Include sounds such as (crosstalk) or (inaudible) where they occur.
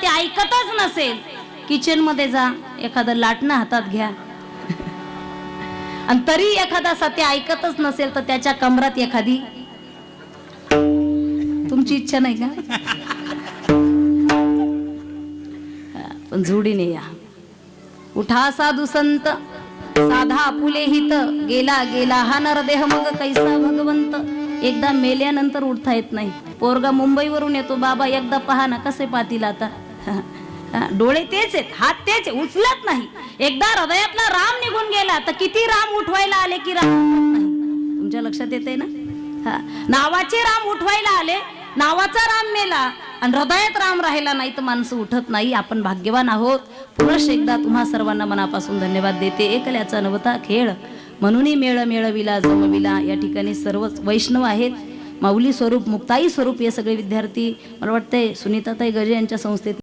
ते ऐकतच नसेल? किचनमध्ये जा एखादं लाटणं हातात घ्या. आणि तरी एखादा सत्य ऐकतच नसेल तर त्याच्या कमरात एखादी तुमची इच्छा नाही का? पण झुडीने या. उठा साधू संत साधा आपुले हित गेला गेला हा नरदेह मग कैसा भगवंत? एकदा मेल्यानंतर उठता येत नाही. पोरगा मुंबईवरून येतो बाबा एकदा पहा ना कसे पाहतील आता? (laughs) डोळे तेच आहेत हात तेच आहे, उचलत नाही. एकदा हृदयातला राम निघून गेला तर किती राम उठवायला आले की राम नाही? तुमच्या लक्षात येते ना? हा. नावाचे राम उठवायला आले नावाचा राम मेला आणि हृदयात राम राहिला नाही तर माणसं उठत नाही. आपण भाग्यवान आहोत. पुरुष एकदा तुम्हा सर्वांना मनापासून धन्यवाद देते. एकल्याचा नवता खेळ. म्हणूनही मेळ मेळविला जमविला. या ठिकाणी सर्वच वैष्णव आहेत. माऊली स्वरूप मुक्ताई स्वरूप हे सगळे विद्यार्थी. मला वाटतंय सुनीताताई गजे यांच्या संस्थेत